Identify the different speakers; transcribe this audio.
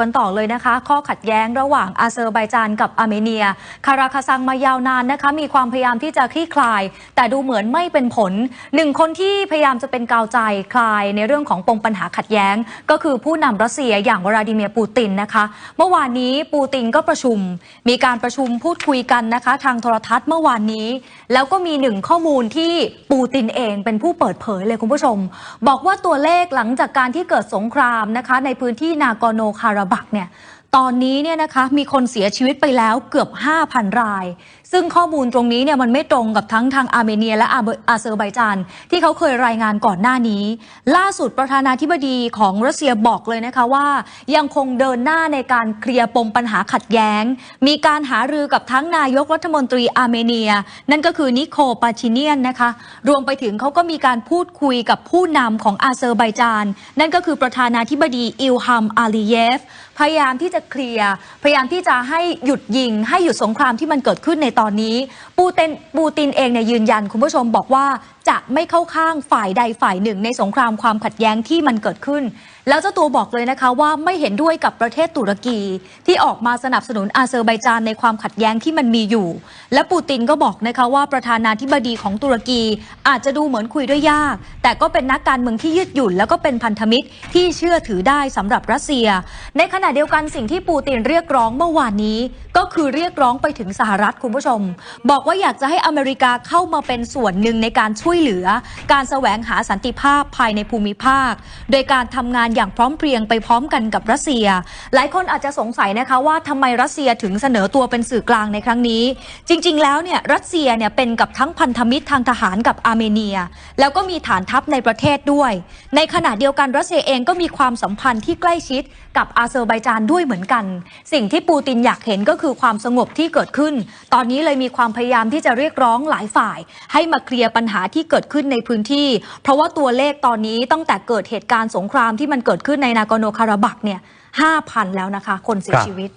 Speaker 1: กันต่อเลยนะคะ ข้อขัดแย้งระหว่างอาเซอร์ไบจานกับอาร์เมเนีย คาราคาซังมายาวนานนะคะ มีความพยายามที่จะคลี่คลาย แต่ดูเหมือนไม่เป็นผลหนึ่งคนที่พยายามจะเป็นกาวใจคลายในเรื่องของปมปัญหาขัดแย้ง ก็คือผู้นำรัสเซียอย่างวลาดิเมียร์ปูตินนะคะ เมื่อวานนี้ปูตินก็ประชุม มีการประชุมพูดคุยกันนะคะ ทางโทรทัศน์เมื่อวานนี้ แล้วก็มีหนึ่งข้อมูลที่ปูตินเองเป็นผู้เปิดเผยเลยคุณผู้ชม บอกว่าตัวเลขหลังจากการที่เกิดสงครามนะคะ ในพื้นที่นากอโนคาราบักเนี่ย ตอนนี้เนี่ยนะคะมีคนเสียชีวิตไปแล้วเกือบ 5,000 ราย ซึ่งข้อมูลตรงนี้เนี่ยมันไม่ตรงกับทั้งทางอาร์เมเนีย และอาเบอาเซอร์ไบจานที่เขาเคยรายงานก่อนหน้านี้ ล่าสุดประธานาธิบดีของรัสเซียบอกเลยนะคะว่ายังคงเดินหน้าในการเคลียร์ปมปัญหาขัดแย้ง มีการหารือกับทั้งนายกรัฐมนตรีอาร์เมเนีย นั่นก็คือนิโคปาชิเนียนนะคะรวมไปถึงเขาก็มีการพูดคุยกับผู้นำของอาเซอร์ไบจาน นั่นก็คือประธานาธิบดีอิลฮัมอาลีเยฟ พยายามที่จะเคลียร์พยายามที่จะให้หยุดยิง ให้หยุดสงครามที่มันเกิดขึ้นในตอนนี้ ปูเตนปูตินเองเนี่ยยืนยันคุณผู้ชมบอกว่า จะไม่เข้าข้างฝ่ายใดฝ่ายหนึ่ง ในสงครามความขัดแย้งที่มันเกิดขึ้น แล้วเจ้าตัวบอกเลยนะคะว่าไม่เห็นด้วยกับประเทศตุรกี ที่ออกมาสนับสนุนอาเซอร์ไบจานในความขัดแย้งที่มันมีอยู่ และปูตินก็บอกนะคะว่าประธานาธิบดีของตุรกีอาจจะดูเหมือนคุยด้วยยาก แต่ก็เป็นนักการเมืองที่ยืดหยุ่น แล้วก็เป็นพันธมิตรที่เชื่อถือได้สำหรับรัสเซีย ในขณะเดียวกันสิ่งที่ปูตินเรียกร้องเมื่อวานนี้ ก็คือเรียกร้องไปถึงสหรัฐคุณผู้ชม บอกว่าอยากจะให้อเมริกาเข้ามาเป็นส่วนหนึ่งในการช่วยเหลือ การแสวงหาสันติภาพภายในภูมิภาค โดยการทำงานอย่างพร้อมเพรียงไปพร้อมกันกับรัสเซีย หลายคนอาจจะสงสัยนะคะว่าทำไมรัสเซียถึงเสนอตัวเป็นสื่อกลางในครั้งนี้ จริง ๆ แล้วเนี่ยรัสเซียเนี่ยเป็นกับทั้งพันธมิตรทางทหารกับอาร์เมเนีย แล้วก็มีฐานทัพในประเทศด้วย ในขณะเดียวกันรัสเซียเองก็มีความสัมพันธ์ที่ใกล้ชิดกับอาเซอร์ไบจานด้วยเหมือนกัน สิ่งที่ปูตินอยากเห็นก็คือความสงบที่เกิดขึ้น ตอนนี้เลยมีความพยายามที่จะเรียกร้องหลายฝ่าย ให้มาเคลียร์ปัญหาที่เกิดขึ้นในพื้นที่ เพราะว่าตัวเลขตอนนี้ตั้งแต่เกิดเหตุการณ์สงครามที่มันเกิดขึ้นในนากอโนคาราบักเนี่ย5,000แล้วนะคะ คนเสีย
Speaker 2: ครับ
Speaker 1: ชีวิต